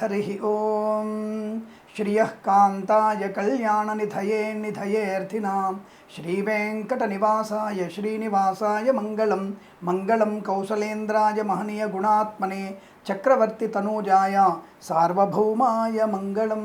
హరి ఓం శ్రియ కాంతాయ కళ్యాణనిధయే నిధయేర్థినాం శ్రీవేంకట నివాసాయ శ్రీనివాసాయ మంగళం మంగళం కౌసలేంద్రాయ మహనీయ గుణాత్మనే చక్రవర్తి తనూజాయ సార్వభౌమాయ మంగళం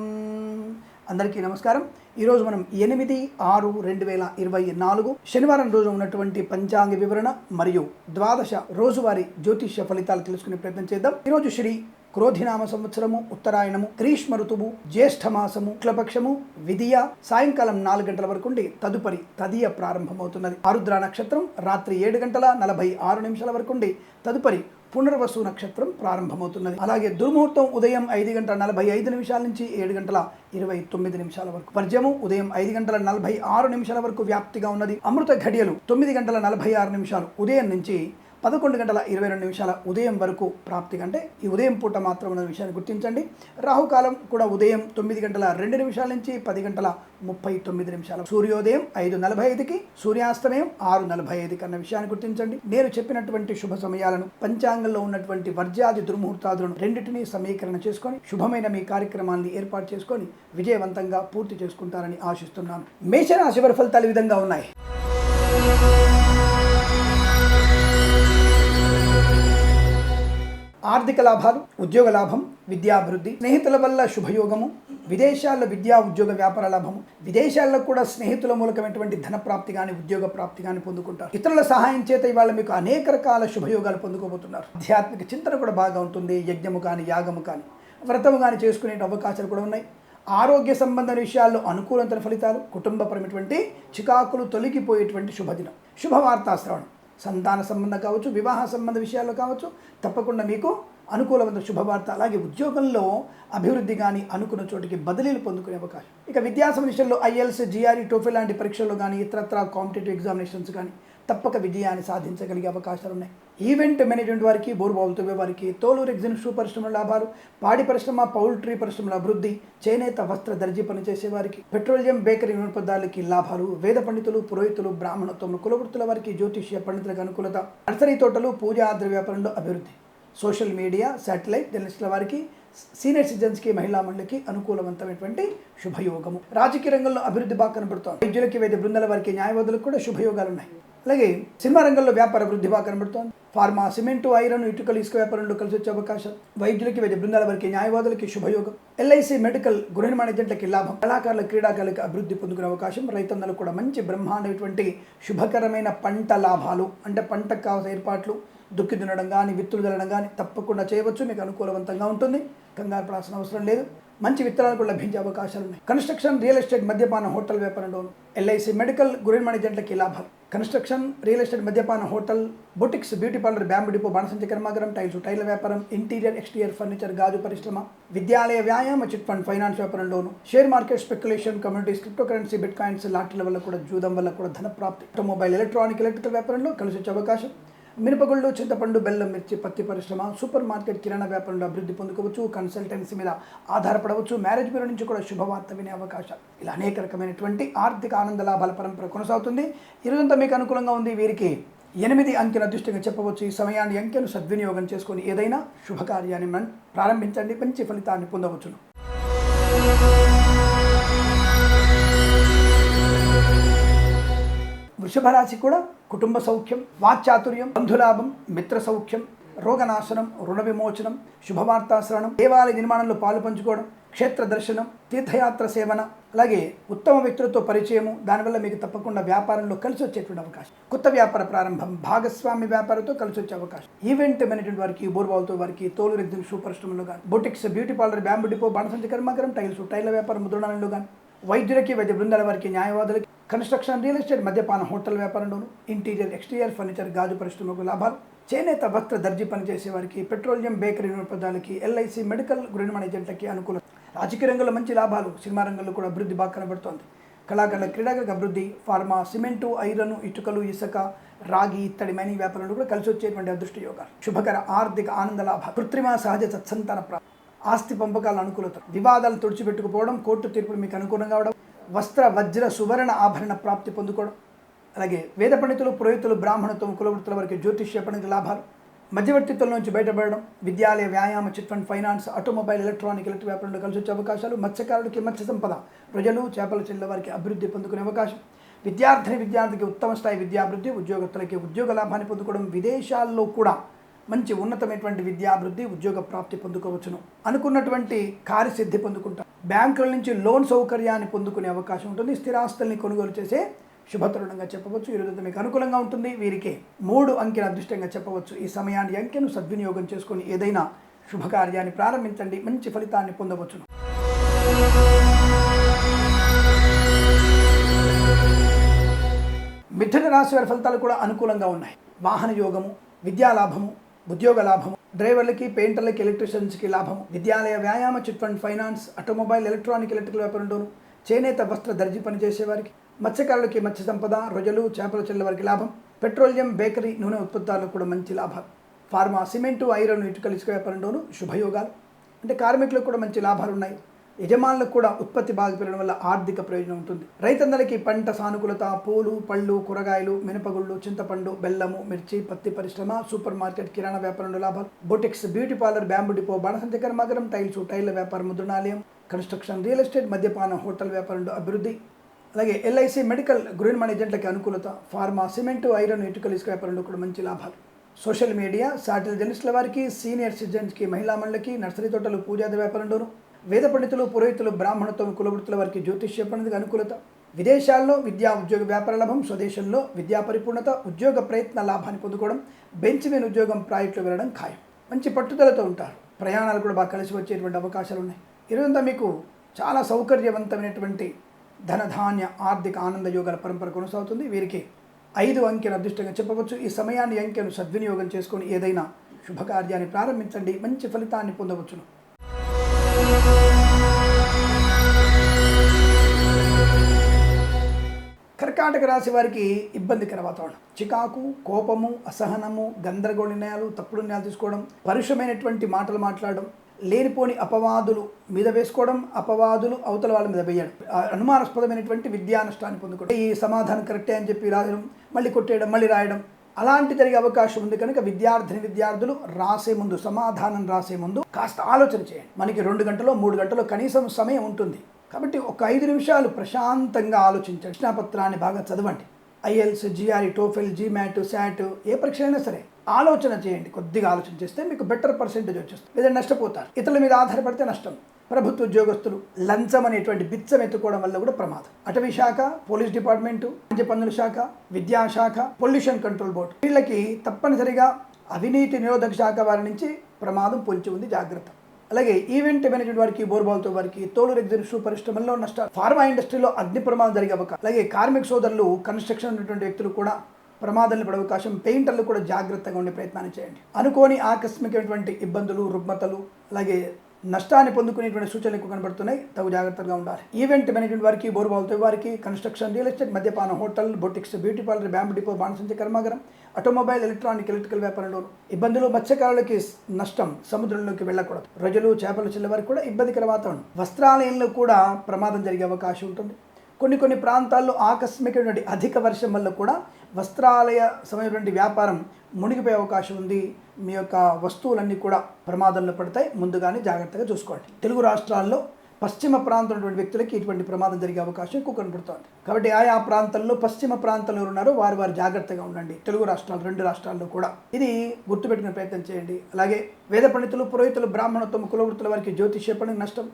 అందరికీ నమస్కారం. ఈరోజు మనం ఎనిమిది ఆరు రెండు వేల ఇరవై నాలుగు శనివారం రోజు ఉన్నటువంటి పంచాంగ వివరణ మరియు ద్వాదశ రోజువారీ జ్యోతిష్య ఫలితాలు తెలుసుకునే ప్రయత్నం చేద్దాం. ఈరోజు శ్రీ క్రోధినామ సంవత్సరము ఉత్తరాయణము గ్రీష్మ ఋతువు జ్యేష్ఠ మాసము శుక్లపక్షము విధియ సాయంకాలం నాలుగు గంటల వరకు ఉండి తదుపరి తదియ ప్రారంభమవుతున్నది. ఆరుద్ర నక్షత్రం రాత్రి ఏడు గంటల నలభై ఆరు నిమిషాల వరకు ఉండి తదుపరి పునర్వసు నక్షత్రం ప్రారంభమవుతున్నది. అలాగే దుర్ముహూర్తం ఉదయం ఐదు గంటల నలభై ఐదు నిమిషాల నుంచి ఏడు గంటల ఇరవై తొమ్మిది నిమిషాల వరకు. వర్జము ఉదయం ఐదు గంటల నలభై ఆరు నిమిషాల వరకు వ్యాప్తిగా ఉన్నది. అమృత ఘడియలు తొమ్మిది గంటల నలభై ఆరు నిమిషాలు ఉదయం నుంచి పదకొండు గంటల ఇరవై రెండు నిమిషాల ఉదయం వరకు ప్రాప్తి కంటే ఈ ఉదయం పూట మాత్రం ఉన్న విషయాన్ని గుర్తించండి. రాహుకాలం కూడా ఉదయం తొమ్మిది గంటల రెండు నిమిషాల నుంచి పది గంటల ముప్పై తొమ్మిది నిమిషాల సూర్యోదయం ఐదు నలభై ఐదుకి సూర్యాస్తమయం ఆరు నలభై ఐదుకి అన్న విషయాన్ని గుర్తించండి. నేను చెప్పినటువంటి శుభ సమయాలను పంచాంగంలో ఉన్నటువంటి వర్జాది దుర్ముహూర్తాదులను రెండింటినీ సమీకరణ చేసుకొని శుభమైన మీ కార్యక్రమాన్ని ఏర్పాటు చేసుకొని విజయవంతంగా పూర్తి చేసుకుంటారని ఆశిస్తున్నాను. మేషరాశి వారి ఫలితాలు విధంగా ఉన్నాయి. ఆర్థిక లాభాలు ఉద్యోగ లాభం విద్యాభివృద్ధి స్నేహితుల వల్ల శుభయోగము విదేశాల్లో విద్యా ఉద్యోగ వ్యాపార లాభము విదేశాల్లో కూడా స్నేహితుల మూలకమైనటువంటి ధన ప్రాప్తి కానీ ఉద్యోగ ప్రాప్తి కానీ పొందుకుంటారు. ఇతరుల సహాయం చేత ఇవాళ మీకు అనేక రకాల శుభయోగాలు పొందుకోబోతున్నారు. ఆధ్యాత్మిక చింతన కూడా బాగా ఉంటుంది యజ్ఞము కానీ యాగము కానీ వ్రతము కానీ చేసుకునే అవకాశాలు కూడా ఉన్నాయి. ఆరోగ్య సంబంధ విషయాల్లో అనుకూలతల ఫలితాలు కుటుంబపరమైనటువంటి చికాకులు తొలగిపోయేటువంటి శుభదినం. శుభవార్తా శ్రవణం సంతాన సంబంధం కావచ్చు వివాహ సంబంధ విషయాల్లో కావచ్చు తప్పకుండా మీకు అనుకూలమైన శుభవార్త అలాగే ఉద్యోగంలో అభివృద్ధి కానీ అనుకున్న చోటికి బదిలీలు పొందుకునే అవకాశం. ఇక విద్యా విషయంలో ఐఎల్స్ జిఆర్ఈ టోఫీ లాంటి పరీక్షల్లో కానీ ఇతరత్ర కాంపిటేటివ్ ఎగ్జామినేషన్స్ కానీ తప్పక విజయాన్ని సాధించగలిగే అవకాశాలు ఉన్నాయి. ఈవెంట్ మేనేజ్మెంట్ వారికి బోర్బావులు వారికి తోలు రెగ్జిన్ షూ పరిశ్రమ లాభాలు పాడి పరిశ్రమ పౌల్ట్రీ పరిశ్రమల అభివృద్ధి చేనేత వస్త్ర దర్జీ పనిచేసే వారికి పెట్రోలియం బేకరీ వినోదాలకి లాభాలు వేద పండితులు పురోహితులు బ్రాహ్మణత్వములు కులవృత్తుల వారికి జ్యోతిష్య పండితులకు అనుకూలత నర్సరీ తోటలు పూజా ఆద్ర వ్యాపారంలో అభివృద్ధి. సోషల్ మీడియా శాటిలైట్ జర్నలిస్టుల వారికి సీనియర్ సిటిజన్స్కి మహిళా మండలికి అనుకూలవంతమైనటువంటి శుభయోగము. రాజకీయ రంగంలో అభివృద్ధి బాగా కనబడుతోంది. వైద్యులకి వైద్య బృందాల వారికి న్యాయవాదులకు కూడా శుభయోగాలు ఉన్నాయి అలాగే సినిమా రంగంలో వ్యాపార వృద్ధి బాగా కనబడుతోంది. ఫార్మా సిమెంటు ఐరన్ ఇటుకలు ఇసుక వ్యాపారంలో కలిసి వచ్చే అవకాశం వైద్యులకి వైద్య బృందాల వారికి న్యాయవాదులకి శుభయోగం. ఎల్ఐసి మెడికల్ గృహ నిర్మాణ ఏజెంట్లకి లాభం. కళాకారుల క్రీడాకారులకు అభివృద్ధి పొందుకునే అవకాశం. రైతన్నలకు కూడా మంచి బ్రహ్మాండమైనటువంటి శుభకరమైన పంట లాభాలు అంటే పంటకు కావాల్సిన ఏర్పాట్లు దుక్కి దున్నడం కానీ విత్తులు జల్లడం కానీ తప్పకుండా చేయవచ్చు. మీకు అనుకూలవంతంగా ఉంటుంది. కంగారు పడాల్సిన అవసరం లేదు. మంచి విత్తనాలు కూడా లభించే అవకాశాలు ఉన్నాయి. కన్స్ట్రక్షన్ రియల్ ఎస్టేట్ మద్యపాన హోటల్ వ్యాపారంలో ఎల్ఐసి మెడికల్ గురిన్ మేనేజెంట్లకి లాభాలు. కన్స్ట్రక్షన్ రియల్ ఎస్టేట్ మద్యపాన hotel boutiques beauty parlour bamboo depot బాణసంచ కర్మాగారం టైల్స్ టైల్ వ్యాపారం ఇంటీరియర్ ఎక్స్టీరియర్ ఫర్నిచర్ గాజు పరిశ్రమ విద్యాలయ వ్యాయామ chit fund finance వ్యాపారంలోను share market speculation communities crypto currency bitcoins లాటరీల వల్ల కూడా జూదం వల్ల కూడా ధన ప్రాప్తి ఆటోమొబైల్ ఎలక్ట్రానిక్ ఎలక్ట్రికల్ వ్యాపారంలో కలిసి వచ్చే అవకాశం. మినపగుళ్ళు చింతపండు బెల్లం మిర్చి పత్తి పరిశ్రమ సూపర్ మార్కెట్ కిరాణా వ్యాపారంలో అభివృద్ధి పొందుకోవచ్చు కన్సల్టెన్సీ మీద ఆధారపడవచ్చు మ్యారేజ్ బ్యూరో నుంచి కూడా శుభవార్త వినే అవకాశం. ఇలా అనేక రకమైనటువంటి ఆర్థిక ఆనంద లాభాల పరంపర కొనసాగుతుంది. ఈరోజంతా మీకు అనుకూలంగా ఉంది వీరికి ఎనిమిది అంకెల అదృష్టంగా చెప్పవచ్చు. ఈ సమయాన్ని అంకెను సద్వినియోగం చేసుకొని ఏదైనా శుభకార్యాన్ని మనం ప్రారంభించండి. మంచి ఫలితాన్ని పొందవచ్చును. వృషభ రాశి కూడా కుటుంబ సౌఖ్యం వాక్చాతుర్యం బంధులాభం మిత్ర సౌఖ్యం రోగనాశనం రుణ విమోచనం శుభవార్తాశ్రవణం దేవాలయ నిర్మాణంలో పాలు పంచుకోవడం క్షేత్ర దర్శనం తీర్థయాత్ర సేవన అలాగే ఉత్తమ వ్యక్తులతో పరిచయము దానివల్ల మీకు తప్పకుండా వ్యాపారంలో కలిసి వచ్చేటువంటి అవకాశం. కొత్త వ్యాపార ప్రారంభం భాగస్వామి వ్యాపారంతో కలిసి వచ్చే అవకాశం. ఈవెంట్ మేనేజ్మెంట్ వారికి బోర్బాల్తో వారికి తోలు రెగ్జిన్ షూ పరిశ్రమలో కానీ boutiques beauty parlour bamboo depot బాణసంచ కర్మాగారం టైల్స్ టైల వ్యాపారం ముద్రణాలలో కానీ వైద్యులకి వైద్య బృందాల వారికి న్యాయవాదులకి కన్స్ట్రక్షన్ రియల్ ఎస్టేట్ మద్యపాన హోటల్ వ్యాపారంలోను ఇంటీరియర్ ఎక్స్టీరియర్ ఫర్నిచర్ గాజు పరిశ్రమకు లాభాలు. చేనేత వస్త్ర దర్జీ పనిచేసే వారికి పెట్రోలియం బేకరీ పదాలకి ఎల్ఐసి మెడికల్ గృహ ఏజెంట్లకి అనుకూలం రాజకీయ రంగంలో మంచి లాభాలు. సినిమా రంగంలో కూడా అభివృద్ధి బాగా కనబడుతోంది. కళాకారుల క్రీడాకారులకు అభివృద్ధి ఫార్మా సిమెంటు ఐరన్ ఇటుకలు ఇసుక రాగి ఇత్తడి మైనింగ్ వ్యాపారంలో కూడా కలిసి వచ్చేటువంటి అదృష్ట యోగాలు. శుభకర ఆర్థిక ఆనంద లాభ కృత్రిమ సహజ సత్సంతాన ప్రాప్తి. ఆస్తి పంపకాల అనుకూలత. వివాదాలు తుడిచిపెట్టుకుపోవడం కోర్టు తీర్పులు మీకు అనుకూలంగా అవడం వస్త్ర వజ్ర సువర్ణ ఆభరణ ప్రాప్తి పొందుకోవడం. అలాగే వేద పండితులు పురోహితులు బ్రాహ్మణత్వం కులవృత్తుల వరకు జ్యోతిష్య పండితుల లాభాలు. మధ్యవర్తిత్వం నుంచి బయటపడడం విద్యాలయ వ్యాయామ chit fund finance automobile electronic electric వ్యాపారంలో కలిసి వచ్చే అవకాశాలు మత్స్యకారులకి మత్స్య సంపద ప్రజలు చేపల చెల్లెల వారికి అభివృద్ధి పొందుకునే అవకాశం. విద్యార్థిని విద్యార్థికి ఉత్తమ స్థాయి విద్యాభివృద్ధి ఉద్యోగస్తులకి ఉద్యోగ లాభాన్ని పొందుకోవడం విదేశాల్లో కూడా మంచి ఉన్నతమైనటువంటి విద్యాభివృద్ధి ఉద్యోగ ప్రాప్తి పొందుకోవచ్చును. అనుకున్నటువంటి కార్యసిద్ధి పొందుకుంటారు బ్యాంకుల నుంచి లోన్ సౌకర్యాన్ని పొందుకునే అవకాశం ఉంటుంది. స్థిరాస్తుల్ని కొనుగోలు చేసే శుభతరుణంగా చెప్పవచ్చు. ఈ మీకు అనుకూలంగా ఉంటుంది. వీరికి మూడు అంకెల అదృష్టంగా చెప్పవచ్చు. ఈ సమయాన్ని అంకెను సద్వినియోగం చేసుకొని ఏదైనా శుభకార్యాన్ని ప్రారంభించండి. మంచి ఫలితాన్ని పొందవచ్చును. మిథున రాశి వారి ఫలితాలు కూడా అనుకూలంగా ఉన్నాయి. వాహన యోగము విద్యాలాభము ఉద్యోగ లాభము డ్రైవర్లకి పెయింటర్లకి ఎలక్ట్రీషియన్స్కి లాభం విద్యాలయ వ్యాయామ chit fund finance automobile electronic electrical వ్యాపారంలోను చేనేత వస్త్ర దర్జీ పనిచేసే వారికి మత్స్యకారులకి మత్స్య సంపద రొజలు చేపల చెల్లె వారికి లాభం పెట్రోలియం బేకరీ నూనె ఉత్పత్తులకు కూడా మంచి లాభాలు. ఫార్మా సిమెంటు ఐరన్ ఇటుకలు ఇసుక వ్యాపారంలోను శుభయోగాలు. అంటే కార్మికులకు కూడా మంచి లాభాలు ఉన్నాయి యజమానులకు కూడా ఉత్పత్తి బాగా పెరగడం వల్ల ఆర్థిక ప్రయోజనం ఉంటుంది. రైతందరికీ పంట సానుకూలత పూలు పళ్ళు కూరగాయలు మినపగుళ్ళు చింతపండు బెల్లము మిర్చి పత్తి పరిశ్రమ సూపర్ మార్కెట్ కిరాణా వ్యాపారంలో లాభాలు. Boutiques beauty parlour bamboo depot బాణసంతి కర్మాగరం టైల్స్ టైర్ల వ్యాపారం ముద్రణాలయం కన్స్ట్రక్షన్ రియల్ ఎస్టేట్ మద్యపానం హోటల్ వ్యాపారంలో అభివృద్ధి. అలాగే ఎల్ఐసి మెడికల్ గృహనిర్మాణ మేనేజెంట్లకి అనుకూలత ఫార్మా సిమెంటు ఐరన్ ఇటుకలు ఇసుక వ్యాపారంలో కూడా మంచి లాభాలు. సోషల్ మీడియా సాటిల్ జర్నలిస్టుల వారికి సీనియర్ సిటిజన్స్కి మహిళా మండలికి నర్సరీ తోటలు పూజాది వ్యాపారంలోను వేద పండితులు పురోహితులు బ్రాహ్మణత్వం కులవృత్తుల వారికి జ్యోతిష్య పండితులకు అనుకూలత. విదేశాల్లో విద్యా ఉద్యోగ వ్యాపార లాభం స్వదేశంలో విద్యా పరిపూర్ణత ఉద్యోగ ప్రయత్న లాభాన్ని పొందుకోవడం బెంచ్ మీద ఉద్యోగం ప్రాజెక్టులు వెళ్ళడం ఖాయం. మంచి పట్టుదలతో ఉంటారు. ప్రయాణాలు కూడా బాగా కలిసి వచ్చేటువంటి అవకాశాలు ఉన్నాయి. ఈరోజంతా మీకు చాలా సౌకర్యవంతమైనటువంటి ధనధాన్య ఆర్థిక ఆనంద యోగాల పరంపర కొనసాగుతుంది. వీరికి ఐదు అంకెను అదృష్టంగా చెప్పవచ్చు. ఈ సమయాన్ని అంకెను సద్వినియోగం చేసుకొని ఏదైనా శుభకార్యాన్ని ప్రారంభించండి. మంచి ఫలితాన్ని పొందవచ్చును. కర్కాటక రాశి వారికి ఇబ్బందికర వాతావరణం చికాకు కోపము అసహనము గందరగోళ నిర్ణయాలు తప్పుడు నిర్ణయాలు తీసుకోవడం పరుషమైనటువంటి మాటలు మాట్లాడడం లేనిపోని అపవాదులు మీద వేసుకోవడం అపవాదులు అవతల వాళ్ళ మీద వేయడం అనుమానాస్పదమైనటువంటి విద్యానుష్ఠాన్ని పొందుకోవడం. ఈ సమాధానం కరెక్టే అని చెప్పి రాయడం మళ్ళీ కొట్టేయడం మళ్ళీ రాయడం అలాంటి జరిగే అవకాశం ఉంది కనుక విద్యార్థిని విద్యార్థులు రాసే ముందు సమాధానం రాసే ముందు కాస్త ఆలోచన చేయండి. మనకి రెండు గంటలో మూడు గంటలో కనీసం సమయం ఉంటుంది. కాబట్టి ఒక ఐదు నిమిషాలు ప్రశాంతంగా ఆలోచించండి. ప్రశ్నాపత్రాన్ని బాగా చదవండి. IELTS GRE TOEFL MAT SAT ఏ పరీక్ష అయినా సరే ఆలోచన చేయండి. కొద్దిగా ఆలోచన చేస్తే మీకు బెటర్ పర్సెంటేజ్ వచ్చేస్తుంది. లేదా నష్టపోతారు. ఇతరుల మీద ఆధారపడితే నష్టం. ప్రభుత్వ ఉద్యోగస్తులు లంచం అనేటువంటి బిచ్చం ఎత్తుకోవడం వల్ల కూడా ప్రమాదం. అటవీ శాఖ పోలీస్ డిపార్ట్మెంటు పన్నుల శాఖ విద్యాశాఖ పొల్యూషన్ కంట్రోల్ బోర్డు. వీళ్ళకి తప్పనిసరిగా అవినీతి నిరోధక శాఖ వారి నుంచి ప్రమాదం పొంచి ఉంది జాగ్రత్త. అలాగే ఈవెంట్ మేనేజ్మెంట్ వారికి బోర్బాల్తో వారికి తోలు రెగ్జిన్ పరిశ్రమల్లో నష్టాలు ఫార్మా ఇండస్ట్రీలో అగ్ని ప్రమాదం జరిగే అవకాశం అలాగే కార్మిక సోదరులు కన్స్ట్రక్షన్ ఉన్నటువంటి వ్యక్తులు కూడా ప్రమాదాలను పడే అవకాశం పెయింటర్లు కూడా జాగ్రత్తగా ఉండే ప్రయత్నాన్ని చేయండి. అనుకోని ఆకస్మికమైనటువంటి ఇబ్బందులు రుగ్మతలు అలాగే నష్టాన్ని పొందుకునేటువంటి సూచనలు ఎక్కువ కనబడుతున్నాయి. తగు జాగ్రత్తగా ఉండాలి. ఈవెంట్ మేనేజ్మెంట్ వారికి బోర్బాల్తో వారికి కన్స్ట్రక్షన్ రియల్ ఎస్టేట్ మద్యపాన hotel boutiques beauty parlour bamboo depot బాణసంచి కర్మాగారం ఆటోమొబైల్ ఎలక్ట్రానిక్ ఎలక్ట్రికల్ వ్యాపారంలో ఇబ్బందులు మత్స్యకారులకి నష్టం సముద్రంలోకి వెళ్ళకూడదు. ప్రజలు చేపలు చిల్ల వారికి కూడా ఇబ్బందికర వాతావరణం. వస్త్రాలయంలో కూడా ప్రమాదం జరిగే అవకాశం ఉంటుంది. కొన్ని కొన్ని ప్రాంతాల్లో ఆకస్మికమైనటువంటి అధిక వర్షం వల్ల కూడా వస్త్రాలయ సమయటువంటి వ్యాపారం మునిగిపోయే అవకాశం ఉంది. మీ యొక్క వస్తువులన్నీ కూడా ప్రమాదంలో పడతాయి. ముందుగానే జాగ్రత్తగా చూసుకోండి. తెలుగు రాష్ట్రాల్లో పశ్చిమ ప్రాంతం ఉన్నటువంటి వ్యక్తులకి ఇటువంటి ప్రమాదం జరిగే అవకాశం ఎక్కువ కనబడుతోంది. కాబట్టి ఆయా ప్రాంతాల్లో పశ్చిమ ప్రాంతంలో ఉన్నారు ఉన్నారో వారు వారు జాగ్రత్తగా ఉండండి. తెలుగు రాష్ట్రాలు రెండు రాష్ట్రాల్లో కూడా. ఇది గుర్తుపెట్టుకునే ప్రయత్నం చేయండి. అలాగే వేద పండితులు పురోహితులు బ్రాహ్మణత్వం కులవృత్తుల వారికి జ్యోతిష్య పండుగ నష్టం.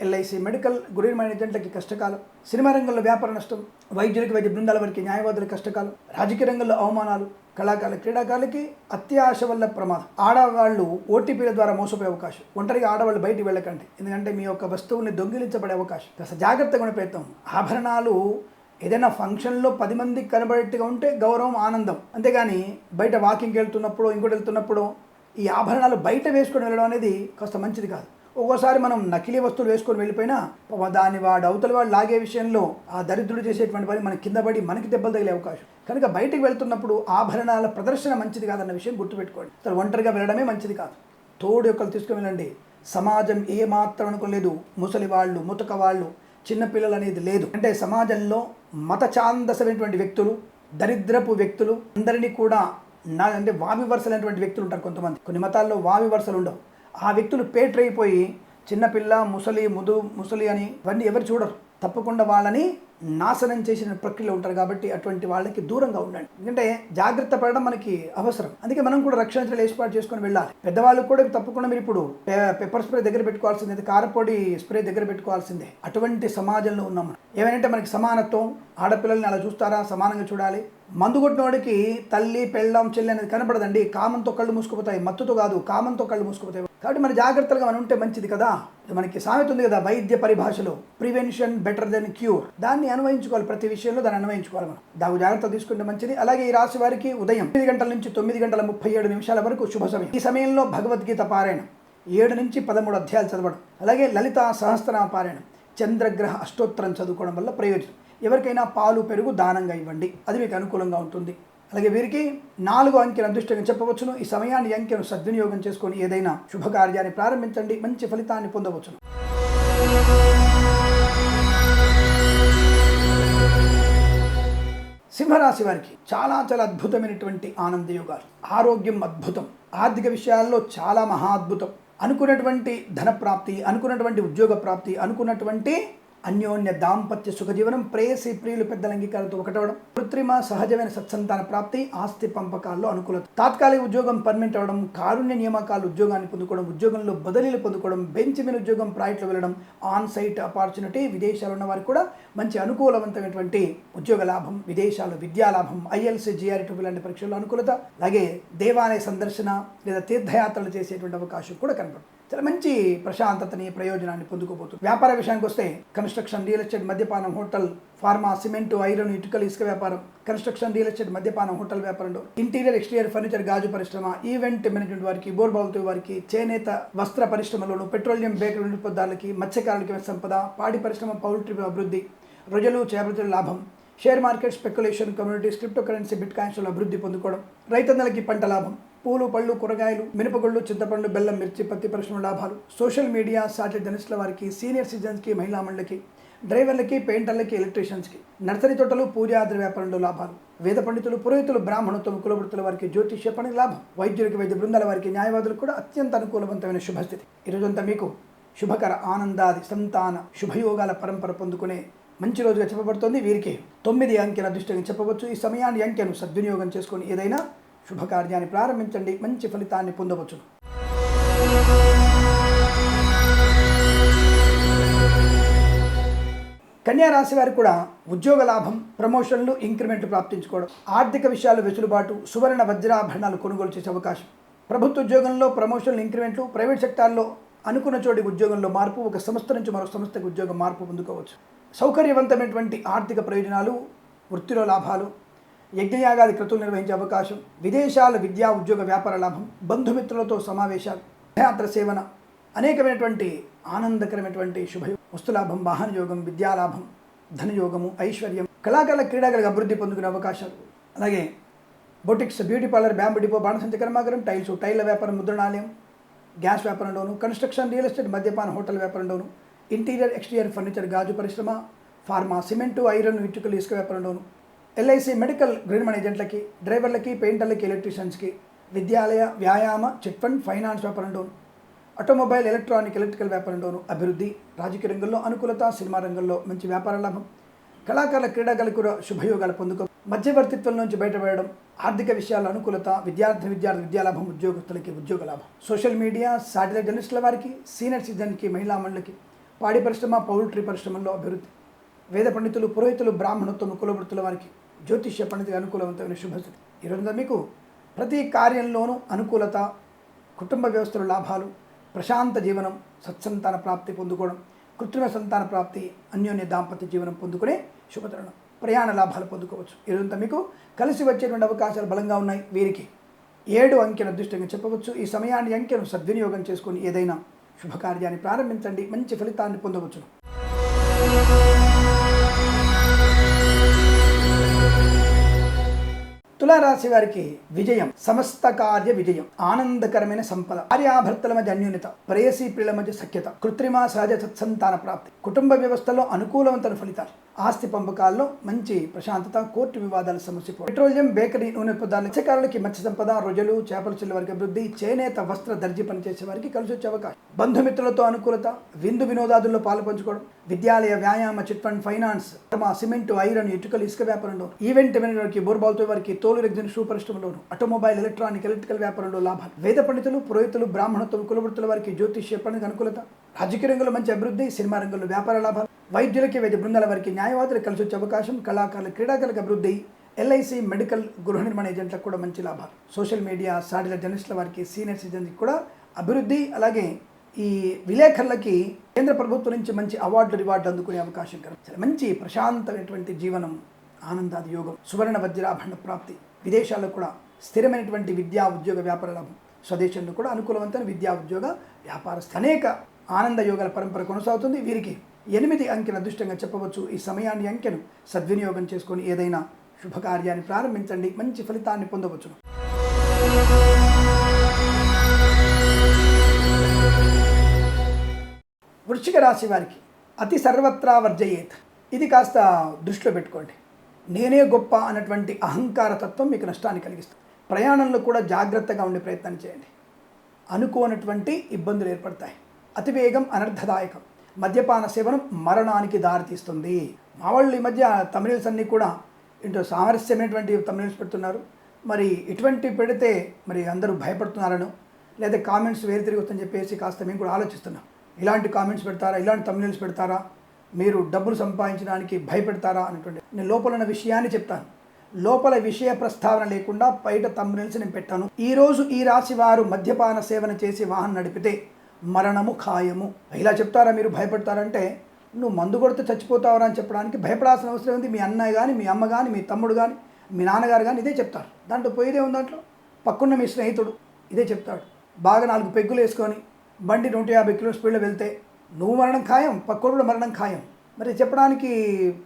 ఎల్ఐసి మెడికల్ గురి మేనేజెంట్లకి కష్టకాలం సినిమా రంగంలో వ్యాపార నష్టం వైద్యులకి వైద్య బృందాల వారికి న్యాయవాదుల కష్టకాలం రాజకీయ రంగంలో అవమానాలు కళాకారుల క్రీడాకారులకి అత్యాశ వల్ల ప్రమాదం. ఆడవాళ్ళు ఓటీపీల ద్వారా మోసపోయే అవకాశం. ఒంటరిగా ఆడవాళ్ళు బయటికి వెళ్ళకండి. ఎందుకంటే మీ యొక్క వస్తువుని దొంగిలించబడే అవకాశం. కాస్త జాగ్రత్తగా ఉండే ప్రయత్నం. ఆభరణాలు ఏదైనా ఫంక్షన్లో పది మందికి కనబడేట్టుగా ఉంటే గౌరవం ఆనందం. అంతేగాని బయట వాకింగ్కి వెళ్తున్నప్పుడు ఇంకోటి వెళ్తున్నప్పుడు ఈ ఆభరణాలు బయట వేసుకొని వెళ్ళడం అనేది కాస్త మంచిది కాదు. ఒక్కోసారి మనం నకిలీ వస్తువులు వేసుకొని వెళ్ళిపోయినా దాన్ని వాడు అవతల వాడు లాగే విషయంలో ఆ దరిద్రుడు చేసేటువంటి పని మన కింద పడి మనకి దెబ్బలు తగిలే అవకాశం. కనుక బయటకు వెళ్తున్నప్పుడు ఆభరణాల ప్రదర్శన మంచిది కాదన్న విషయం గుర్తుపెట్టుకోండి. అసలు ఒంటరిగా వెళ్ళడమే మంచిది కాదు. తోడు యొక్కలు తీసుకుని వెళ్ళండి. సమాజం ఏమాత్రం అనుకోలేదు. ముసలి వాళ్ళు ముతక వాళ్ళు చిన్నపిల్లలు అనేది లేదు. అంటే సమాజంలో మత ఛాందసమైనటువంటి వ్యక్తులు దరిద్రపు వ్యక్తులు అందరినీ కూడా నా అంటే వావి వరుసలైనటువంటి వ్యక్తులు ఉంటారు కొంతమంది. కొన్ని మతాల్లో వావి వరుసలు ఉండవు. ఆ వ్యక్తులు పేటరైపోయి చిన్నపిల్ల ముసలి ముదు ముసలి అని ఇవన్నీ ఎవరు చూడరు. తప్పకుండా వాళ్ళని నాశనం చేసిన ప్రక్రియలో ఉంటారు కాబట్టి అటువంటి వాళ్ళకి దూరంగా ఉండండి. ఎందుకంటే జాగ్రత్త పడడం మనకి అవసరం. అందుకే మనం కూడా రక్షణ చర్యలు ఏర్పాటు చేసుకొని వెళ్ళాలి. పెద్దవాళ్ళు కూడా తప్పకుండా మీరు ఇప్పుడు పె- పెప్పర్ స్ప్రే దగ్గర పెట్టుకోవాల్సిందే కారపొడి స్ప్రే దగ్గర పెట్టుకోవాల్సిందే. అటువంటి సమాజంలో ఉన్నాం ఏమైనా మనకి సమానత్వం ఆడపిల్లల్ని అలా చూస్తారా? సమానంగా చూడాలి. మందు కొట్టినోడికి తల్లి పెళ్ళం చెల్లి అనేది కనపడదండి కామంతో కళ్ళు మూసుకుపోతాయి. మత్తుతో కాదు కామంతో కళ్ళు మూసుకుపోతాయి. కాబట్టి మన జాగ్రత్తలుగా మనం ఉంటే మంచిది కదా? మనకి సామెత ఉంది కదా వైద్య పరిభాషలో. ప్రివెన్షన్ బెటర్ దెన్ క్యూర్ దాన్ని అన్వయించుకోవాలి ప్రతి విషయంలో దాన్ని అన్వయించుకోవాలి మనం. దాని జాగ్రత్త తీసుకుంటే మంచిది. అలాగే ఈ రాశి వారికి ఉదయం ఎనిమిది గంటల నుంచి తొమ్మిది గంటల ముప్పై ఏడు నిమిషాల వరకు శుభ సమయం. ఈ సమయంలో భగవద్గీత పారాయణం. ఏడు నుంచి పదమూడు అధ్యాయాలు చదవడం. అలాగే లలిత సహస్రనామ పారాయణం. చంద్రగ్రహ అష్టోత్తరం చదువుకోవడం వల్ల ప్రయోజనం. ఎవరికైనా పాలు పెరుగు దానంగా ఇవ్వండి. అది మీకు అనుకూలంగా ఉంటుంది. అలాగే వీరికి నాలుగు అంకెలు అదృష్టంగా చెప్పవచ్చును. ఈ సమయాన్ని అంకెను సద్వినియోగం చేసుకొని ఏదైనా శుభకార్యాన్ని ప్రారంభించండి. మంచి ఫలితాన్ని పొందవచ్చును. సింహరాశి వారికి చాలా చాలా అద్భుతమైనటువంటి ఆనంద యోగాలు. ఆరోగ్యం అద్భుతం. ఆర్థిక విషయాల్లో చాలా మహా అద్భుతం. అనుకున్నటువంటి ధనప్రాప్తి అనుకున్నటువంటి ఉద్యోగ ప్రాప్తి అనుకున్నటువంటి అన్యోన్య దాంపత్య సుఖజీవనం ప్రేయసి ప్రియులు పెద్దల అంగీకారంతో ఒకటవడం కృత్రిమ సహజమైన సత్సంతాన ప్రాప్తి ఆస్తి పంపకాల్లో అనుకూలత. తాత్కాలిక ఉద్యోగం పర్మనెంట్ అవ్వడం కారుణ్య నియామకాలు ఉద్యోగాన్ని పొందుకోవడం ఉద్యోగంలో బదిలీలు పొందుకోవడం బెంచ్ మీద ఉద్యోగం ప్రాజెక్టులో వెళ్ళడం ఆన్ సైట్ ఆపర్చునిటీ విదేశాలు ఉన్న వారికి కూడా మంచి అనుకూలవంతమైనటువంటి ఉద్యోగ లాభం విదేశాలు విద్యాలాభం ఐఎల్సీ జిఆర్టీ లాంటి పరీక్షల్లో అనుకూలత అలాగే దేవాలయ సందర్శన లేదా తీర్థయాత్రలు చేసేటువంటి అవకాశం కూడా కనపడుతుంది చాలా మంచి ప్రశాంతతని ప్రయోజనాన్ని పొందుకోబోతుంది. వ్యాపార విషయానికి వస్తే కన్స్ట్రక్షన్ రియల్ ఎస్టేట్ మద్యపానం హోటల్ ఫార్మా సిమెంట్ ఐరన్ ఇటుకలు ఇసుక వ్యాపారం. కన్స్ట్రక్షన్ రియల్ ఎస్టేట్ మద్యపానం హోటల్ వ్యాపారంలో ఇంటీరియర్ ఎక్స్టీరియర్ ఫర్నిచర్ గాజు పరిశ్రమ ఈవెంట్ మేనేజ్మెంట్ వారికి బోర్బావులతో వారికి చేనేత వస్త్ర పరిశ్రమలోను పెట్రోలియం బేకరీ నిరుపదాలకి మత్స్యకారులకి సంపద పాడి పరిశ్రమ పౌల్ట్రీ అభివృద్ధి రొజలు చేపల లాభం. Share market speculation communities crypto currency bit కాయిన్స్లో అభివృద్ధి పొందుకోవడం రైతన్నలకి పంట లాభం. పూలు పళ్ళు కూరగాయలు మినపగుళ్ళు చింతపండు బెల్లం మిర్చి పత్తి పరిశ్రమ లాభాలు. సోషల్ మీడియా సాటి జర్నలిస్టుల వారికి సీనియర్ సిటిజన్స్కి మహిళా మండలికి డ్రైవర్లకి పెయింటర్లకి ఎలక్ట్రీషియన్స్కి నర్సరీ తోటలు పూజాద్ర వ్యాపారంలో లాభాలు. వేద పండితులు పురోహితులు బ్రాహ్మణత్వం కులవృత్తుల వారికి జ్యోతిష్య పని లాభం. వైద్యులకి వైద్య బృందాల వారికి న్యాయవాదులకు కూడా అత్యంత అనుకూలవంతమైన శుభస్థితి. ఈరోజంతా మీకు శుభకర ఆనందాది సంతాన శుభయోగాల పరంపర పొందుకునే మంచి రోజుగా చెప్పబడుతోంది. వీరికి తొమ్మిది అంకెల అదృష్టంగా చెప్పవచ్చు. ఈ సమయాన్ని అంకెను సద్వినియోగం చేసుకొని ఏదైనా శుభకార్యాన్ని ప్రారంభించండి మంచి ఫలితాన్ని పొందవచ్చును. కన్యా రాశి వారికి కూడా ఉద్యోగ లాభం ప్రమోషన్లు ఇంక్రిమెంట్ ప్రాప్తించుకోవడం ఆర్థిక విషయాలు వెసులుబాటు సువర్ణ వజ్రాభరణాలు కొనుగోలు చేసే అవకాశం. ప్రభుత్వ ఉద్యోగంలో ప్రమోషన్లు ఇంక్రిమెంట్లు ప్రైవేట్ సెక్టార్లో అనుకున్న చోటి ఉద్యోగంలో మార్పు ఒక సంస్థ నుంచి మరో సంస్థకు ఉద్యోగం మార్పు పొందుకోవచ్చు. సౌకర్యవంతమైనటువంటి ఆర్థిక ప్రయోజనాలు వృత్తిలో లాభాలు యజ్ఞయాగాది క్రతువులు నిర్వహించే అవకాశం విదేశాల విద్యా ఉద్యోగ వ్యాపార లాభం బంధుమిత్రులతో సమావేశాలు యాత్ర సేవన అనేకమైనటువంటి ఆనందకరమైనటువంటి శుభ వస్తులాభం వాహన యోగం విద్యాలాభం ధనయోగము ఐశ్వర్యం కళాకారుల క్రీడాకారులకు అభివృద్ధి పొందుకునే అవకాశాలు. అలాగే boutiques beauty parlour bamboo depot బాణసంచ కర్మాగారం టైల్స్ టైల్ల వ్యాపారం ముద్రణాలయం గ్యాస్ వ్యాపారంలోను కన్స్ట్రక్షన్ రియల్ ఎస్టేట్ మద్యపాన హోటల్ వ్యాపారంలోను ఇంటీరియర్ ఎక్స్టీరియర్ ఫర్నిచర్ గాజు పరిశ్రమ ఫార్మా సిమెంటు ఐరన్ ఇటుకలు ఇసుక వ్యాపారంలోను ఎల్ఐసి మెడికల్ గ్రీన్ ఏజెంట్లకి డ్రైవర్లకి పెయింటర్లకి ఎలక్ట్రీషియన్స్కి విద్యాలయ వ్యాయామ చిట్ ఫండ్ ఫైనాన్స్ వ్యాపారం వ్యాపారంలోను ఆటోమొబైల్ ఎలక్ట్రానిక్ ఎలక్ట్రికల్ వ్యాపారంలోను అభివృద్ధి రాజకీయ రంగంలో అనుకూలత సినిమా రంగంలో మంచి వ్యాపార లాభం. కళాకారుల క్రీడాకారులకు కూడా శుభయోగాలు పొందుకో మధ్యవర్తిత్వం నుంచి బయటపడడం. ఆర్థిక విషయాల అనుకూలత విద్యార్థి విద్యార్థి విద్యాలాభం ఉద్యోగస్తులకి ఉద్యోగ లాభం. సోషల్ మీడియా శాటిలైట్ జర్నలిస్టుల వారికి సీనియర్ సిటిజన్కి మహిళా మండలికి పాడి పరిశ్రమ పౌల్ట్రీ పరిశ్రమల్లో అభివృద్ధి. వేద పండితులు పురోహితులు బ్రాహ్మణత్వం కులవృత్తుల వారికి జ్యోతిష్య పండితులకు అనుకూలవంతమైన శుభస్థితి ఈరోజు మీకు ప్రతి కార్యంలోనూ అనుకూలత కుటుంబ వ్యవస్థలో లాభాలు ప్రశాంత జీవనం సత్సంతాన ప్రాప్తి పొందుకోవడం కృత్రిమ సంతాన ప్రాప్తి అన్యోన్య దాంపత్య జీవనం పొందుకునే శుభతరుణం ప్రయాణ లాభాలు పొందుకోవచ్చు. ఈరోజంతా మీకు కలిసి వచ్చేటువంటి అవకాశాలు బలంగా ఉన్నాయి. వీరికి ఏడు అంకెను అదృష్టంగా చెప్పవచ్చు. ఈ సమయాన్ని అంకెను సద్వినియోగం చేసుకొని ఏదైనా శుభకార్యాన్ని ప్రారంభించండి. మంచి ఫలితాన్ని పొందవచ్చును. తులారాశి వారికి విజయం సమస్త కార్య విజయం ఆనందకరమైన సంపద భార్యాభర్తల మధ్య అన్యోన్యత ప్రేయసీ పిల్లల మధ్య సఖ్యత కృత్రిమ సహజ సత్సంతాన ప్రాప్తి కుటుంబ వ్యవస్థలో అనుకూలవంతన ఫలితాలు ఆస్తి పంపకాల్లో మంచి ప్రశాంతత కోర్టు వివాదాల సమస్య పెట్రోలియం బేకరీ నూనె పదార్థాలు మత్స్యకారులకి మత్స్య సంపద రొయ్యలు చేపల చిల్ల వారికి అభివృద్ధి చేనేత వస్త్ర దర్జీ పనిచేసే వారికి కలిసి వచ్చే అవకాశం. బంధుమిత్రులతో అనుకూలత విందు వినోదాదుల్లో పాలు పంచుకోవడం విద్యాలయ వ్యాయామ chit fund finance cement iron ఇటుకలు ఇసుక వ్యాపారంలో ఈవెంట్ వారికి బోర్బాల్తో వారికి తోలు రెగ్జిన్ షూ పరిశ్రమలోను ఆటోమొబైల్ ఎలక్ట్రానిక్ ఎలక్ట్రికల్ వ్యాపారంలో లాభాలు. వేద పండితులు పురోహితులు బ్రాహ్మణత్వం కులవృత్తుల వారికి జ్యోతిష్య పండుగ అనుకూలత. రాజకీయ రంగంలో మంచి అభివృద్ధి సినిమా రంగంలో వ్యాపార లాభాలు. వైద్యులకి వైద్య బృందాల వారికి న్యాయవాదులు కలిసి వచ్చే అవకాశం కళాకారులు క్రీడాకారులకు అభివృద్ధి. ఎల్ఐసి మెడికల్ గృహ నిర్మాణ ఏజెంట్లకు కూడా మంచి లాభాలు. సోషల్ మీడియా సాటిల జర్నలిస్టుల వారికి సీనియర్ సిటిజన్కి కూడా అభివృద్ధి. అలాగే ఈ విలేకరులకి కేంద్ర ప్రభుత్వం నుంచి మంచి అవార్డులు రివార్డులు అందుకునే అవకాశం కలుగు మంచి ప్రశాంతమైనటువంటి జీవనం ఆనందాది యోగం సువర్ణ వజ్రాభరణ ప్రాప్తి. విదేశాల్లో కూడా స్థిరమైనటువంటి విద్యా ఉద్యోగ వ్యాపార లాభం స్వదేశంలో కూడా అనుకూలవంతమైన విద్యా ఉద్యోగ వ్యాపారస్తు అనేక ఆనంద యోగాల పరంపర కొనసాగుతుంది. వీరికి ఎనిమిది అంకెను అదృష్టంగా చెప్పవచ్చు. ఈ సమయాన్ని అంకెను సద్వినియోగం చేసుకొని ఏదైనా శుభకార్యాన్ని ప్రారంభించండి. మంచి ఫలితాన్ని పొందవచ్చును. వృశ్చిక రాశి వారికి అతి సర్వత్రా వర్జయేత్. ఇది కాస్త దృష్టిలో పెట్టుకోండి. నేనే గొప్ప అన్నటువంటి అహంకార తత్వం మీకు నష్టాన్ని కలిగిస్తుంది. ప్రయాణంలో కూడా జాగ్రత్తగా ఉండే ప్రయత్నం చేయండి. అనుకోనటువంటి ఇబ్బందులు ఏర్పడతాయి. అతివేగం అనర్థదాయకం. మద్యపాన సేవనం మరణానికి దారితీస్తుంది. మా వాళ్ళు ఈ మధ్య తమిళస్ అన్నీ కూడా ఇంటో సామరస్యమైనటువంటి తమిళస్ పెడుతున్నారు. మరి ఇటువంటి పెడితే మరి అందరూ భయపడుతున్నారను లేదా కామెంట్స్ వేరు తిరిగి వస్తుందని చెప్పేసి కాస్త మేము కూడా ఆలోచిస్తున్నాం. ఇలాంటి కామెంట్స్ పెడతారా? ఇలాంటి తమిళస్ పెడతారా? మీరు డబ్బులు సంపాదించడానికి భయపెడతారా అనేటువంటి నేను లోపల ఉన్న విషయాన్ని చెప్తాను. లోపల విషయ ప్రస్తావన లేకుండా బయట తమ్మునిల్సి నేను పెట్టాను. ఈరోజు ఈ రాశి వారు మద్యపాన సేవన చేసి వాహనం నడిపితే మరణము ఖాయము. ఇలా చెప్తారా? మీరు భయపడతారంటే నువ్వు మందు కొడితే చచ్చిపోతావరా అని చెప్పడానికి భయపడాల్సిన అవసరం ఉంది. మీ అన్నయ్య కానీ మీ అమ్మ కానీ మీ తమ్ముడు కానీ మీ నాన్నగారు కానీ ఇదే చెప్తారు. దాంట్లో పోయేదే ఉంది దాంట్లో? పక్కన్న మీ స్నేహితుడు ఇదే చెప్తాడు. బాగా నాలుగు పెగ్గులు వేసుకొని బండి నూట యాభై కిలో స్పీడ్లో వెళ్తే నువ్వు మరణం ఖాయం పక్కోడు కూడా మరణం ఖాయం. మరి చెప్పడానికి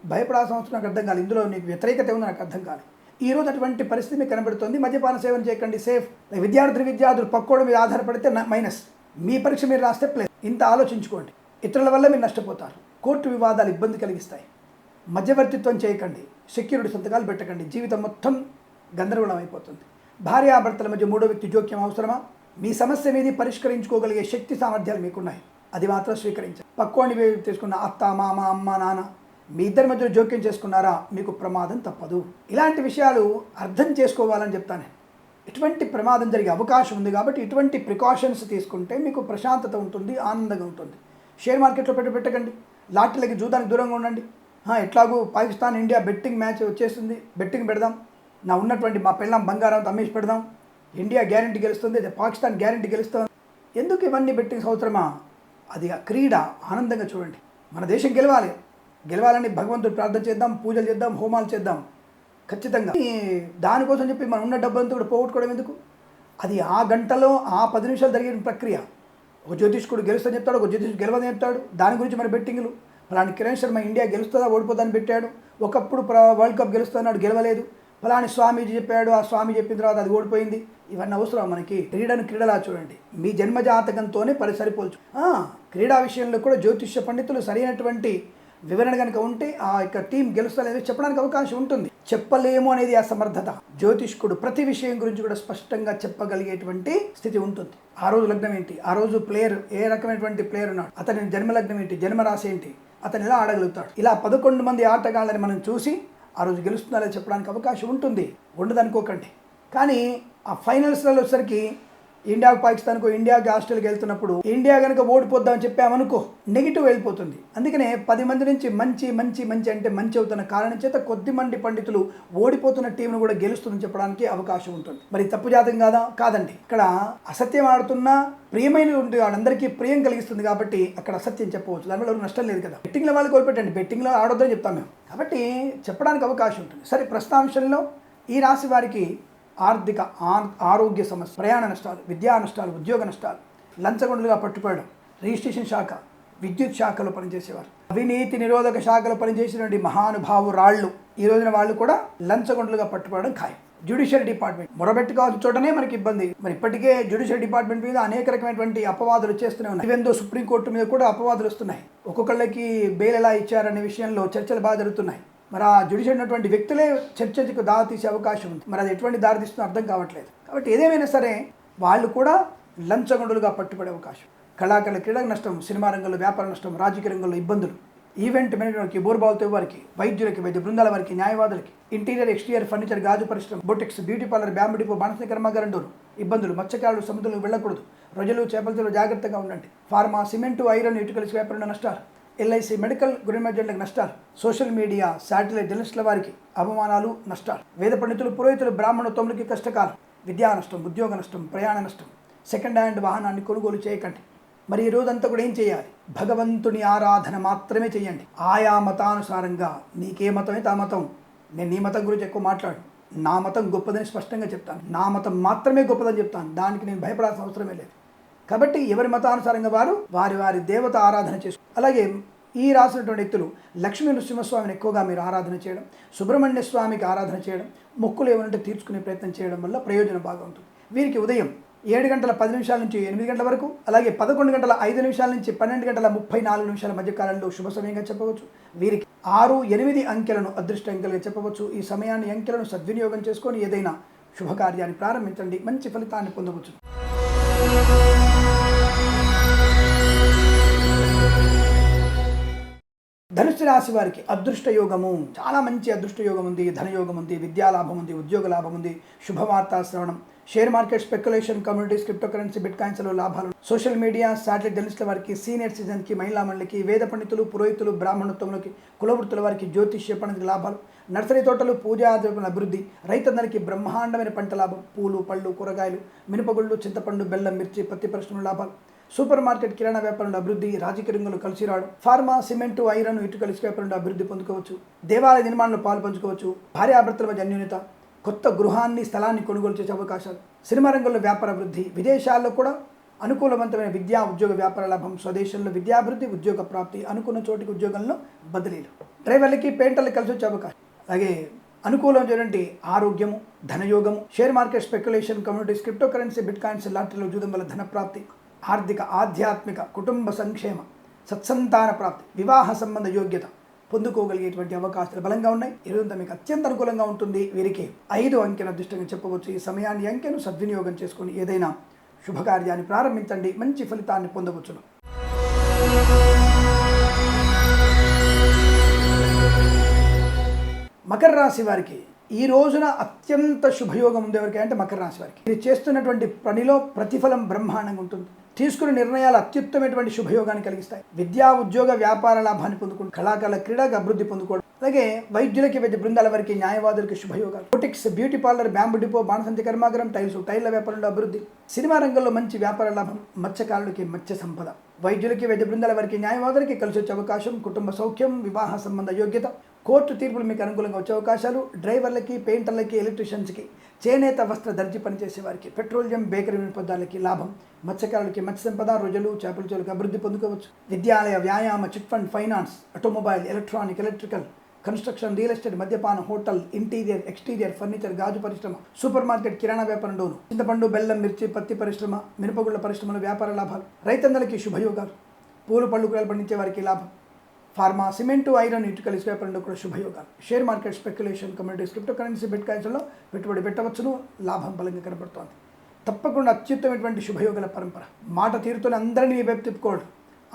భయపడాల్సిన అవసరం నాకు అర్థం కాదు ఇందులో నీకు వ్యతిరేకత ఉంది నాకు అర్థం కాదు ఈ రోజు అటువంటి పరిస్థితి మీకు కనబడుతుంది. మద్యపాన సేవన చేయకండి సేఫ్. విద్యార్థులు విద్యార్థులు పక్కోడు మీద ఆధారపడితే మైనస్. మీ పరీక్ష మీరు రాస్తే ప్లస్. ఇంత ఆలోచించుకోండి. ఇతరుల వల్ల మీరు నష్టపోతారు. కోర్టు వివాదాలు ఇబ్బంది కలిగిస్తాయి. మధ్యవర్తిత్వం చేయకండి. సెక్యూరిటీ సంతకాలు పెట్టకండి. జీవితం మొత్తం గందరగోళం అయిపోతుంది. భార్యాభర్తల మధ్య మూడో వ్యక్తి జోక్యం అవసరమా? మీ సమస్య మీది పరిష్కరించుకోగలిగే శక్తి సామర్థ్యాలు మీకున్నాయి. అది మాత్రం స్వీకరించారు. పక్కోని తీసుకున్న అత్త మామ అమ్మ నాన్న మీ ఇద్దరి మధ్యలో జోక్యం చేసుకున్నారా? మీకు ప్రమాదం తప్పదు. ఇలాంటి విషయాలు అర్థం చేసుకోవాలని చెప్తాను. ఇటువంటి ప్రమాదం జరిగే అవకాశం ఉంది కాబట్టి ఇటువంటి ప్రికాషన్స్ తీసుకుంటే మీకు ప్రశాంతత ఉంటుంది ఆనందంగా ఉంటుంది. షేర్ మార్కెట్లో పెట్టి పెట్టకండి. లాటరీలకి జూదానికి దూరంగా ఉండండి. ఎట్లాగూ పాకిస్తాన్ ఇండియా బెట్టింగ్ మ్యాచ్ వచ్చేస్తుంది. బెట్టింగ్ పెడదాం. నా ఉన్నటువంటి మా పిల్లం బంగారం అమ్మేసి పెడదాం. ఇండియా గ్యారంటీ గెలుస్తుంది పాకిస్తాన్ గ్యారంటీ గెలుస్తుంది. ఎందుకు ఇవన్నీ బెట్టింగ్స్ అవసరమా? అది ఆ క్రీడ ఆనందంగా చూడండి. మన దేశం గెలవాలి. గెలవాలని భగవంతుడు ప్రార్థన చేద్దాం పూజలు చేద్దాం హోమాలు చేద్దాం. ఖచ్చితంగా. దానికోసం చెప్పి మనం ఉన్న డబ్బంతా కూడా పోగొట్టుకోవడం ఎందుకు? అది ఆ గంటలో ఆ పది నిమిషాలు జరిగిన ప్రక్రియ. ఒక జ్యోతిష్కుడు గెలుస్తుందని చెప్తాడు ఒక జ్యోతిష్కుడు గెలవదని చెప్తాడు. దాని గురించి మన బెట్టింగ్లు. అలాంటి కిరణ్ శర్మ ఇండియా గెలుస్తుందా ఓడిపోతుందని పెట్టాడు. ఒకప్పుడు ప్ర వరల్డ్ కప్ గెలుస్తున్నాడు గెలవలేదు. ఫలాని స్వామీజీ చెప్పాడు ఆ స్వామి చెప్పిన తర్వాత అది ఓడిపోయింది. ఇవన్నీ అవసరం మనకి. క్రీడను క్రీడలా చూడండి. మీ జన్మ జాతకంతోనే పరి సరిపోల్చు క్రీడా విషయంలో కూడా జ్యోతిష్య పండితులు సరైనటువంటి వివరణ కనుక ఉంటే ఆ యొక్క టీం గెలుస్తలేదు చెప్పడానికి అవకాశం ఉంటుంది. చెప్పలేము అనేది అసమర్థత. జ్యోతిష్కుడు ప్రతి విషయం గురించి కూడా స్పష్టంగా చెప్పగలిగేటువంటి స్థితి ఉంటుంది. ఆ రోజు లగ్నం ఏంటి? ఆ రోజు ప్లేయర్ ఏ రకమైనటువంటి ప్లేయర్ ఉన్నాడు? అతని జన్మ లగ్నం ఏంటి జన్మరాశి ఏంటి? అతను ఎలా ఆడగలుగుతాడు? ఇలా పదకొండు మంది ఆటగాళ్ళని మనం చూసి ఆ రోజు గెలుస్తున్నారని చెప్పడానికి అవకాశం ఉంటుంది. ఉండదనుకోకండి. కానీ ఆ ఫైనల్స్లలో వచ్చేసరికి ఇండియాకు పాకిస్తాన్కు ఇండియాకి ఆస్ట్రేలియాకి వెళ్తున్నప్పుడు ఇండియా కనుక ఓడిపోద్దామని చెప్పామనుకో నెగిటివ్ వెళ్ళిపోతుంది. అందుకనే పది మంది నుంచి మంచి మంచి మంచి అంటే మంచి అవుతున్న కారణం చేత కొద్ది మంది పండితులు ఓడిపోతున్న టీంను కూడా గెలుస్తుందని చెప్పడానికి అవకాశం ఉంటుంది. మరి తప్పు జాతం కాదా? కాదండి. ఇక్కడ అసత్యం ఆడుతున్నా ప్రియమైన ఉంటే వాళ్ళందరికీ ప్రియం కలిగిస్తుంది కాబట్టి అక్కడ అసత్యం చెప్పవచ్చు. దానివల్ల ఎవరికి నష్టం లేదు కదా. బెట్టింగ్లో వాళ్ళు కోల్పెట్టండి. బెట్టింగ్లో ఆడొద్దని చెప్తాం మేము. కాబట్టి చెప్పడానికి అవకాశం ఉంటుంది. సరే ప్రస్తాంశంలో ఈ రాశి వారికి ఆర్థిక ఆరోగ్య సమస్య ప్రయాణ నష్టాలు విద్యా నష్టాలు ఉద్యోగ నష్టాలు లంచగొండలుగా పట్టుకోవడం రిజిస్ట్రేషన్ శాఖ విద్యుత్ శాఖలో పనిచేసేవారు. అవినీతి నిరోధక శాఖలో పనిచేసినటువంటి మహానుభావురాళ్ళు ఈ రోజున వాళ్ళు కూడా లంచగొండలుగా పట్టుకోవడం ఖాయం. జ్యుడిషియల్ డిపార్ట్మెంట్ మొరబెట్టుకోవాల్సిన చోటనే మనకి ఇబ్బంది. మరి ఇప్పటికే జ్యుడిషియల్ డిపార్ట్మెంట్ మీద అనేక రకమైనటువంటి అపవాదులు వచ్చేస్తూనే ఉన్నాయి. ఈవెందో సుప్రీంకోర్టు మీద కూడా అపవాదులు వస్తున్నాయి. ఒక్కొక్కళ్ళకి బెయిల్ ఎలా ఇచ్చారనే విషయంలో చర్చలు బాగా జరుగుతున్నాయి. మరి ఆ జ్యుడిషియల్ ఉన్నటువంటి వ్యక్తులే చర్చకు దారి తీసే అవకాశం ఉంది. మరి అది ఎటువంటి దారి తీస్తుందో అర్థం కావట్లేదు. కాబట్టి ఏదేమైనా సరే వాళ్ళు కూడా లంచగొండులుగా పట్టుబడే అవకాశం. కళాకారుల క్రీడకు నష్టం సినిమా రంగంలో వ్యాపార నష్టం రాజకీయ రంగంలో ఇబ్బందులు. ఈవెంట్ మేనేజర్కి బోర్బావుతో వారికి వైద్యులకి వైద్య బృందాల వారికి న్యాయవాదులకి ఇంటీరియర్ ఎక్స్టీరియర్ ఫర్నిచర్ గాజు పరిశ్రమ boutiques beauty parlour bamboo depot బాణస ఇబ్బందులు మత్స్యకారులు సముద్రంలో వెళ్ళకూడదు. ప్రజలు చేపలతో జాగ్రత్తగా ఉండండి. ఫార్మా సిమెంటు ఐరన్ ఇటుకలు వ్యాపారంలో నష్టాలు? ఎల్ఐసి మెడికల్ గురిమేజెంట్లకు నష్టాలు సోషల్ మీడియా శాటిలైట్ జర్నలిస్టుల వారికి అవమానాలు నష్టాలు. వేద పండితులు పురోహితులు బ్రాహ్మణోత్తములకి కష్టకాలం. విద్యా నష్టం ఉద్యోగ నష్టం ప్రయాణ నష్టం. సెకండ్ హ్యాండ్ వాహనాన్ని కొనుగోలు చేయకండి. మరి ఈ రోజంతా కూడా ఏం చేయాలి? భగవంతుని ఆరాధన మాత్రమే చేయండి. ఆయా మతానుసారంగా నీకే మతమే తా మతం. నేను నీ మతం గురించి ఎక్కువ మాట్లాడు నా మతం గొప్పదని స్పష్టంగా చెప్తాను. నా మతం మాత్రమే గొప్పదని చెప్తాను. దానికి నేను భయపడాల్సిన అవసరమే లేదు. కాబట్టి ఎవరి మతానుసారంగా వారు వారి వారి దేవత ఆరాధన చేసు అలాగే ఈ రాసినటువంటి వ్యక్తులు లక్ష్మీ నృసింహస్వామిని ఎక్కువగా మీరు ఆరాధన చేయడం సుబ్రహ్మణ్య స్వామికి ఆరాధన చేయడం మొక్కులు ఏమంటే తీర్చుకునే ప్రయత్నం చేయడం వల్ల ప్రయోజనం బాగా ఉంటుంది. వీరికి ఉదయం ఏడు గంటల పది నిమిషాల నుంచి ఎనిమిది గంటల వరకు అలాగే పదకొండు గంటల ఐదు నిమిషాల నుంచి పన్నెండు గంటల ముప్పై నాలుగు నిమిషాల మధ్య కాలంలో శుభ సమయంగా చెప్పవచ్చు. వీరికి ఆరు ఎనిమిది అంకెలను అదృష్ట అంకెలుగా చెప్పవచ్చు. ఈ సమయాన్ని అంకెలను సద్వినియోగం చేసుకొని ఏదైనా శుభకార్యాన్ని ప్రారంభించండి. మంచి ఫలితాన్ని పొందవచ్చు. ధనుసు రాశి వారికి అదృష్ట యోగము. చాలా మంచి అదృష్ట యోగం ఉంది ధనయోగం ఉంది విద్యాలాభం ఉంది ఉద్యోగ లాభం ఉంది శుభవార్తా శ్రవణం. Share market speculation communities crypto currency bit కాయిన్స్లో లాభాలు. సోషల్ మీడియా శాటిలైట్ జర్నలిస్టుల వారికి సీనియర్ సిటిజన్కి మహిళా మండలికి వేద పండితులు పురోహితులు బ్రాహ్మణత్వంలోకి కులవృత్తుల వారికి జ్యోతిష్య పండితులకి లాభాలు. నర్సరీ తోటలు పూజా అభివృద్ధి రైతందరికీ బ్రహ్మాండమైన పంట లాభం. పూలు పళ్ళు కూరగాయలు మినపగుళ్ళు చింతపండు బెల్లం మిర్చి పత్తి పరిశ్రమల లాభాలు. సూపర్ మార్కెట్ కిరాణా వ్యాపారంలో అభివృద్ధి రాజకీయ రంగంలో కలిసి రావడం ఫార్మా సిమెంటు ఐరన్ ఇటు కలిసి వ్యాపారంలో అభివృద్ధి పొందుకోవచ్చు దేవాలయ నిర్మాణంలో పాలు పంచుకోవచ్చు భార్యాభర్తల మధ్య అన్యూన్యత కొత్త గృహాన్ని స్థలాన్ని కొనుగోలు చేసే అవకాశాలు. సినిమా రంగంలో వ్యాపార అభివృద్ధి విదేశాల్లో కూడా అనుకూలవంతమైన విద్యా ఉద్యోగ వ్యాపార లాభం స్వదేశంలో విద్యాభివృద్ధి ఉద్యోగ ప్రాప్తి అనుకున్న చోటికి ఉద్యోగంలో బదిలీలు. డ్రైవర్లకి పెయింటర్లకు కలిసి వచ్చే అవకాశం. అలాగే అనుకూలమైనటువంటి ఆరోగ్యము ధనయోగము share market speculation communities crypto currency bitcoins లాటరీలో జూదం వల్ల ధన ప్రాప్తి ఆర్థిక ఆధ్యాత్మిక కుటుంబ సంక్షేమ సత్సంతాన ప్రాప్తి వివాహ సంబంధ యోగ్యత పొందుకోగలిగేటువంటి అవకాశాలు బలంగా ఉన్నాయి. ఈరోజు మీకు అత్యంత అనుకూలంగా ఉంటుంది. వీరికి ఐదు అంకెను అదృష్టంగా చెప్పవచ్చు. ఈ సమయాన్ని అంకెను సద్వినియోగం చేసుకొని ఏదైనా శుభకార్యాన్ని ప్రారంభించండి. మంచి ఫలితాన్ని పొందవచ్చును. మకర రాశి వారికి ఈ రోజున అత్యంత శుభయోగం ఉంది ఎవరికి? అంటే మకర రాశి వారికి. మీరు చేస్తున్నటువంటి పనిలో ప్రతిఫలం బ్రహ్మాండంగా ఉంటుంది. తీసుకునే నిర్ణయాలు అత్యుత్తమైనటువంటి శుభయోగాన్ని కలిగిస్తాయి. విద్యా ఉద్యోగ వ్యాపార లాభాన్ని పొందుకుంటారు కళాకారుల క్రీడకు అభివృద్ధి పొందుకోవడం. అలాగే వైద్యులకి వైద్య బృందాల వారికి న్యాయవాదులకి శుభయోగాలు. Boutiques beauty parlour bamboo depot బాణసంతి కర్మాగారం టైల్స్ టైర్ల వ్యాపారంలో అభివృద్ధి. సినిమా రంగంలో మంచి వ్యాపార లాభం మత్స్యకారులకి మత్స్య సంపద. వైద్యులకి వైద్య బృందాల వారికి న్యాయవాదులకి కలిసి వచ్చే అవకాశం కుటుంబ సౌఖ్యం వివాహ సంబంధ యోగ్యత. కోర్టు తీర్పులు మీకు అనుకూలంగా వచ్చే అవకాశాలు డ్రైవర్లకి పెయింటర్లకి ఎలక్ట్రీషియన్స్కి చేనేత వస్త్ర దర్జీ పనిచేసే వారికి పెట్రోలియం బేకరీ పదార్థాలకి లాభం మత్స్యకారులకి మత్స్య సంపద రోజులు చేపల చెరుకు అభివృద్ధి పొందుకోవచ్చు. విద్యాలయ వ్యాయామ chit fund finance automobile electronic electrical construction real estate మద్యపాన హోటల్ ఇంటీరియర్ ఎక్స్టీరియర్ ఫర్నిచర్ గాజు పరిశ్రమ సూపర్ మార్కెట్ కిరాణా వ్యాపారం డోను చింతపండు బెల్లం మిర్చి పత్తి పరిశ్రమ మినపగుళ్ళ పరిశ్రమల వ్యాపార లాభాలు రైతందరికీ శుభయోగాలు పూలు పళ్ళు కూరలు పండించే వారికి లాభం. ఫార్మా సిమెంటు ఐరన్ ఇటుకలు ఇసుక వ్యాపారంలో కూడా శుభయోగాలు. Share market speculation communities crypto currency bit కాయిన్స్లో పెట్టుబడి పెట్టవచ్చును లాభం బలంగా కనబడుతోంది. తప్పకుండా అత్యుత్తమైనటువంటి శుభయోగాల పరంపర. మాట తీరుతోనే అందరినీ మీ వైపు తిప్పుకోవడం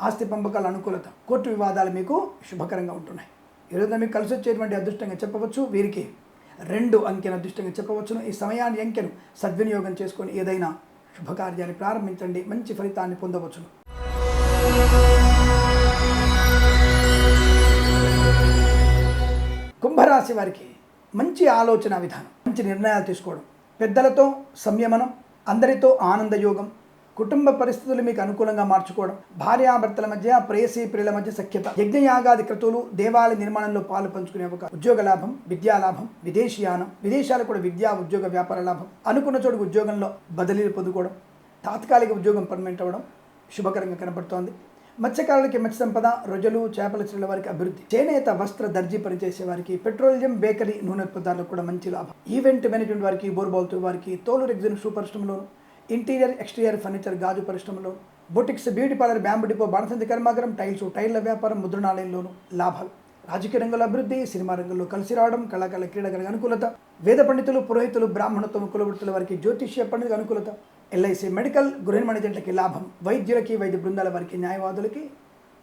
ఆస్తి పంపకాల అనుకూలత. కోర్టు వివాదాలు మీకు శుభకరంగా ఉంటున్నాయి. ఈరోజు మీకు కలిసి వచ్చేటువంటి అదృష్టంగా చెప్పవచ్చు వీరికి. రెండు అంకెను అదృష్టంగా చెప్పవచ్చును. ఈ సమయాన్ని అంకెను సద్వినియోగం చేసుకొని ఏదైనా శుభకార్యాన్ని ప్రారంభించండి. మంచి ఫలితాన్ని పొందవచ్చును. కుంభరాశి వారికి మంచి ఆలోచన విధానం మంచి నిర్ణయాలు తీసుకోవడం. పెద్దలతో సంయమనం అందరితో ఆనందయోగం కుటుంబ పరిస్థితులు మీకు అనుకూలంగా మార్చుకోవడం భార్యాభర్తల మధ్య ప్రేయసీ ప్రియుల మధ్య సఖ్యత యజ్ఞయాగాది క్రతువులు దేవాలయ నిర్మాణంలో పాలు పంచుకునే అవకాశం ఉద్యోగ లాభం విద్యా లాభం విదేశీయానం విదేశాలు కూడా విద్యా ఉద్యోగ వ్యాపార లాభం అనుకున్న చోటుకు ఉద్యోగంలో బదిలీలు పొందుకోవడం తాత్కాలిక ఉద్యోగం పర్మనెంట్ అవ్వడం శుభకరంగా కనబడుతోంది. మత్స్యకారులకి మత్స్య సంపద రొజలు చేపల చెరువుల వారికి అభివృద్ధి. చేనేత వస్త్ర దర్జీ పనిచేసే వారికి పెట్రోలియం బేకరీ నూనె ఉత్పత్తులకు కూడా మంచి లాభం. ఈవెంట్ మేనేజ్మెంట్ వారికి బోర్బాల్తో వారికి తోలు రెగ్జిన్ షూ పరిశ్రమలోను ఇంటీరియర్ ఎక్స్టీరియర్ ఫర్నిచర్ గాజు పరిశ్రమలో boutiques beauty parlour bamboo depot బాణసంతి కర్మాగారం టైల్స్ టైర్ల వ్యాపారం ముద్రణాలయంలోను లాభాలు. రాజకీయ రంగంలో అభివృద్ధి సినిమా రంగంలో కలిసి రావడం కళాకారుల క్రీడలకు అనుకూలత. వేద పండితులు పురోహితులు బ్రాహ్మణత్వం కులవృత్తుల వారికి జ్యోతిష్య పండితులకు అనుకూలత. ఎల్ఐసి మెడికల్ గృహ మేనేజెంట్లకి లాభం వైద్యులకి వైద్య బృందాల వారికి న్యాయవాదులకి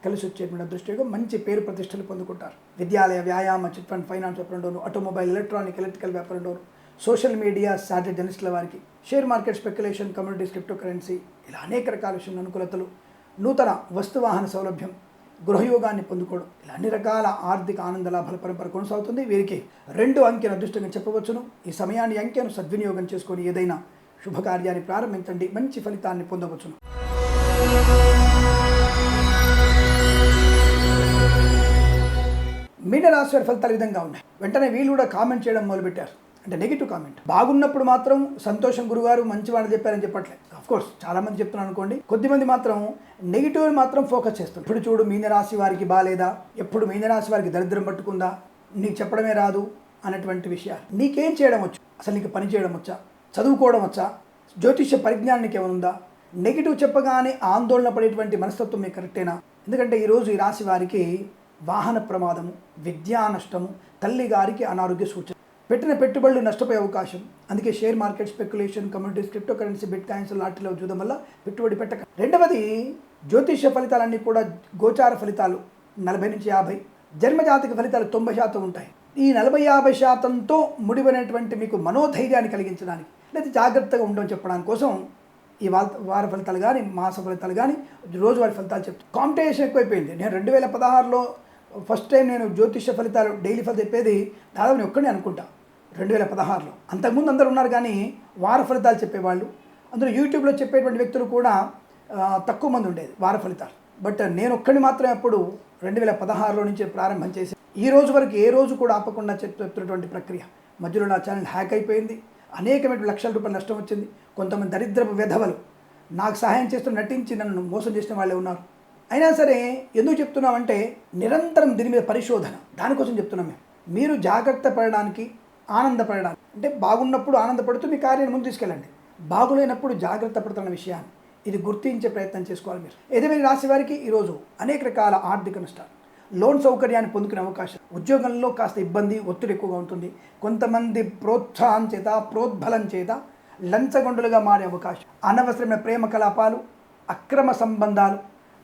కలిసి వచ్చేటువంటి దృష్టిగా మంచి పేరు ప్రతిష్టలు పొందుకుంటారు. విద్యాలయ వ్యాయామ చిట్ ఫండ్ ఫైనాన్స్ వ్యాపారంలోను ఆటోమొబైల్ ఎలక్ట్రానిక్ ఎలక్ట్రికల్ వ్యాపారంలోను సోషల్ మీడియా సాటిలైట్ జర్నలిస్టుల వారికి share market speculation communities crypto currency ఇలా అనేక రకాల విషయంలో అనుకూలతలు నూతన వస్తువాహన సౌలభ్యం గృహయోగాన్ని పొందుకోవడం ఇలా అన్ని రకాల ఆర్థిక ఆనంద లాభాల పరంపర కొనసాగుతుంది. వీరికి రెండు అంకెను అదృష్టంగా చెప్పవచ్చును. ఈ సమయాన్ని అంకెను సద్వినియోగం చేసుకొని ఏదైనా శుభకార్యాన్ని ప్రారంభించండి. మంచి ఫలితాన్ని పొందవచ్చును. మీనరాశి వారి ఫలితాలు విధంగా ఉన్నాయి. వెంటనే వీళ్ళు కూడా కామెంట్ చేయడం మొదలుపెట్టారు. అంటే నెగిటివ్ కామెంట్. బాగున్నప్పుడు మాత్రం సంతోషం గురుగారు మంచి వాళ్ళు చెప్పారని చెప్పట్లేదు. అఫ్ కోర్స్ చాలా మంది చెప్తున్నాను అనుకోండి. కొద్దిమంది మాత్రం నెగిటివ్ మాత్రం ఫోకస్ చేస్తారు ఇప్పుడు చూడు మీనరాశి వారికి బాగాలేదా ఎప్పుడు మీనరాశి వారికి దరిద్రం పట్టుకుందా? నీకు చెప్పడమే రాదు అనేటువంటి విషయాలు. నీకేం చేయడం వచ్చు? అసలు నీకు పని చేయడం వచ్చా? చదువుకోవడం వచ్చా? జ్యోతిష్య పరిజ్ఞానానికి ఏమైనా ఉందా? నెగిటివ్ చెప్పగానే ఆందోళన పడేటువంటి మనస్తత్వం మీకు కరెక్టేనా? ఎందుకంటే ఈరోజు ఈ రాశి వారికి వాహన ప్రమాదము విద్యా నష్టము తల్లి గారికి అనారోగ్య సూచన. పెట్టిన పెట్టుబడులు నష్టపోయే అవకాశం. అందుకే share market speculation communities crypto currency bitcoins లాంటిలో చూడడం వల్ల పెట్టుబడి పెట్టక. రెండవది జ్యోతిష్య ఫలితాలన్నీ కూడా గోచార ఫలితాలు నలభై నుంచి యాభై. జన్మజాతిక ఫలితాలు తొంభై శాతం ఉంటాయి. ఈ నలభై యాభై శాతంతో ముడిపడినటువంటి మీకు మనోధైర్యాన్ని కలిగించడానికి లేదా జాగ్రత్తగా ఉండడం చెప్పడానికి కోసం ఈ వార వార ఫలితాలు కానీ మాస ఫలితాలు కానీ రోజువారి ఫలితాలు చెప్తాను కాంపిటీషన్ ఎక్కువైపోయింది. నేను రెండు వేల పదహారులో ఫస్ట్ టైం నేను జ్యోతిష్య ఫలితాలు డైలీ ఫలితం చెప్పేది దాదాపు నేను ఒక్కడే అనుకుంటా రెండు వేల పదహారులో. అంతకుముందు అందరు ఉన్నారు కానీ వార ఫలితాలు చెప్పేవాళ్ళు. అందులో యూట్యూబ్లో చెప్పేటువంటి వ్యక్తులు కూడా తక్కువ మంది ఉండేది వార ఫలితాలు. బట్ నేను ఒక్కడిని మాత్రం అప్పుడు రెండు వేల పదహారులో నుంచి ప్రారంభం చేసి ఈ రోజు వరకు ఏ రోజు కూడా ఆపకుండా చెప్తున్నటువంటి ప్రక్రియ. మధ్యలో నా ఛానల్ హ్యాక్ అయిపోయింది. అనేకమైన లక్షల రూపాయల నష్టం వచ్చింది. కొంతమంది దరిద్రపు వెధవలు నాకు సహాయం చేస్తూ నటించి నన్ను మోసం చేసిన వాళ్ళే ఉన్నారు. అయినా సరే ఎందుకు చెప్తున్నామంటే నిరంతరం దీని మీద పరిశోధన. దానికోసం చెప్తున్నాం మేము. మీరు జాగ్రత్త పడడానికి ఆనందపడడానికి. అంటే బాగున్నప్పుడు ఆనందపడుతూ మీ కార్యాన్ని ముందు తీసుకెళ్ళండి. బాగులేనప్పుడు జాగ్రత్త పడుతున్న విషయాన్ని. ఇది గుర్తించే ప్రయత్నం చేసుకోవాలి మీరు. ఏదేమైనా రాశి వారికి ఈరోజు అనేక రకాల ఆర్థిక నష్టాలు. లోన్ సౌకర్యాన్ని పొందుకునే అవకాశం. ఉద్యోగంలో కాస్త ఇబ్బంది ఒత్తిడి ఎక్కువగా ఉంటుంది. కొంతమంది ప్రోత్సాహం చేత ప్రోద్బలం చేత లంచగొండులుగా మారే అవకాశం. అనవసరమైన ప్రేమ కలాపాలు అక్రమ సంబంధాలు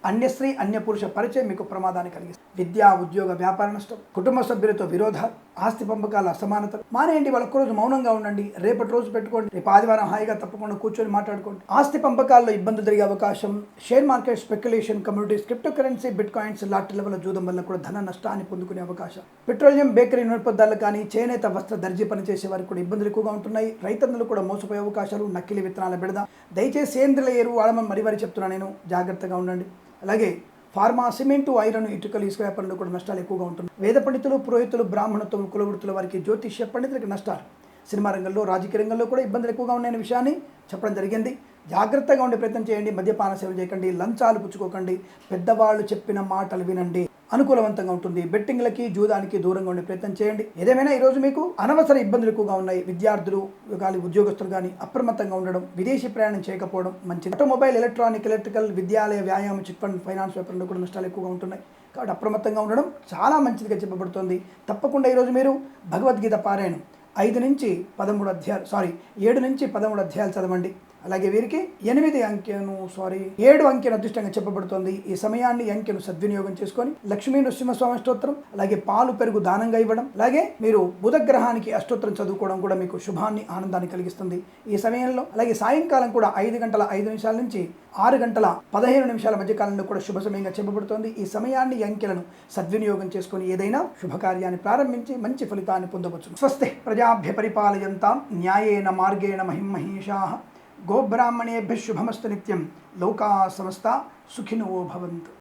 అన్య స్త్రీ అన్య పురుష పరిచయం మీకు ప్రమాదాన్ని కలిగిస్తుంది విద్యా ఉద్యోగ వ్యాపార నష్టం కుటుంబ సభ్యులతో విరోధాలు ఆస్తి పంపకాల అసమానతలు మానేయండి వాళ్ళ ఒక్కరోజు మౌనంగా ఉండండి. రేపటి రోజు పెట్టుకోండి. రేపు ఆదివారం హాయిగా తప్పకుండా కూర్చొని మాట్లాడుకోండి. ఆస్తి పంపకాల్లో ఇబ్బందులు జరిగే అవకాశం share market speculation communities crypto currency bitcoins లాంటి లెవెల్ జూదం వల్ల కూడా ధన నష్టాన్ని పొందుకునే అవకాశం. పెట్రోలియం బేకరీ నిరుపద్దాలు కానీ చేనేత వస్త్ర దర్జీ పనిచేసే వారికి కూడా ఇబ్బందులు ఎక్కువగా ఉంటున్నాయి. రైతన్నులు కూడా మోసపోయే అవకాశాలు నకిలీ విత్తనాల పెడదాం దయచేసి సేంద్రియ ఎరువు వాడమని మరీ వారి చెప్తున్నాను నేను. జాగ్రత్తగా ఉండండి. అలాగే ఫార్మా సిమెంటు ఐరన్ ఇటుకలు ఇసుక వ్యాపారంలో కూడా నష్టాలు ఎక్కువగా ఉంటున్నాయి. వేద పండితులు పురోహితులు బ్రాహ్మణత్వం కులవృత్తుల వారికి జ్యోతిష్య పండితులకి నష్టాలు. సినిమా రంగంలో రాజకీయ రంగంలో కూడా ఇబ్బందులు ఎక్కువగా ఉన్నాయనే విషయాన్ని చెప్పడం జరిగింది. జాగ్రత్తగా ఉండే ప్రయత్నం చేయండి. మద్యపాన సేవలు చేయకండి. లంచాలు పుచ్చుకోకండి. పెద్దవాళ్ళు చెప్పిన మాటలు వినండి. అనుకూలవంతంగా ఉంటుంది. బెట్టింగ్లకి జూదానికి దూరంగా ఉండే ప్రయత్నం చేయండి. ఏదేమైనా ఈరోజు మీకు అనవసర ఇబ్బందులు ఎక్కువగా ఉన్నాయి. విద్యార్థులు కానీ ఉద్యోగస్తులు కానీ అప్రమత్తంగా ఉండడం విదేశీ ప్రయాణం చేయకపోవడం మంచి ఆటోమొబైల్ ఎలక్ట్రానిక్ ఎలక్ట్రికల్ విద్యాలయ వ్యాయామ చిట్ ఫండ్ ఫైనాన్స్ వ్యాపారంలో కూడా నష్టాలు ఎక్కువగా ఉంటున్నాయి. కాబట్టి అప్రమత్తంగా ఉండడం చాలా మంచిదిగా చెప్పబడుతుంది. తప్పకుండా ఈరోజు మీరు భగవద్గీత పారాయణం ఐదు నుంచి పదమూడు అధ్యాయాలు సారీ ఏడు నుంచి పదమూడు అధ్యాయాలు చదవండి. అలాగే వీరికి ఎనిమిది అంకెను సారీ ఏడు అంకెను అదృష్టంగా చెప్పబడుతోంది. ఈ సమయాన్ని అంకెను సద్వినియోగం చేసుకొని లక్ష్మీ నృసింహస్వామి అష్టోత్తరం అలాగే పాలు పెరుగు దానంగా ఇవ్వడం అలాగే మీరు బుధ గ్రహానికి అష్టోత్తరం చదువుకోవడం కూడా మీకు శుభాన్ని ఆనందాన్ని కలిగిస్తుంది. ఈ సమయంలో అలాగే సాయంకాలం కూడా ఐదు గంటల ఐదు నిమిషాల నుంచి ఆరు గంటల పదిహేను నిమిషాల మధ్య కాలంలో కూడా శుభ సమయంగా చెప్పబడుతోంది. ఈ సమయాన్ని అంకెలను సద్వినియోగం చేసుకొని ఏదైనా శుభకార్యాన్ని ప్రారంభించి మంచి ఫలితాన్ని పొందవచ్చు. స్వస్తి ప్రజాభ్య పరిపాలయంతాం న్యాయేన మార్గేణ మహిమహేషా गोब्राह्मणे शुभमस्तु नित्यं। लोका समस्ता सुखिनो भवन्तु।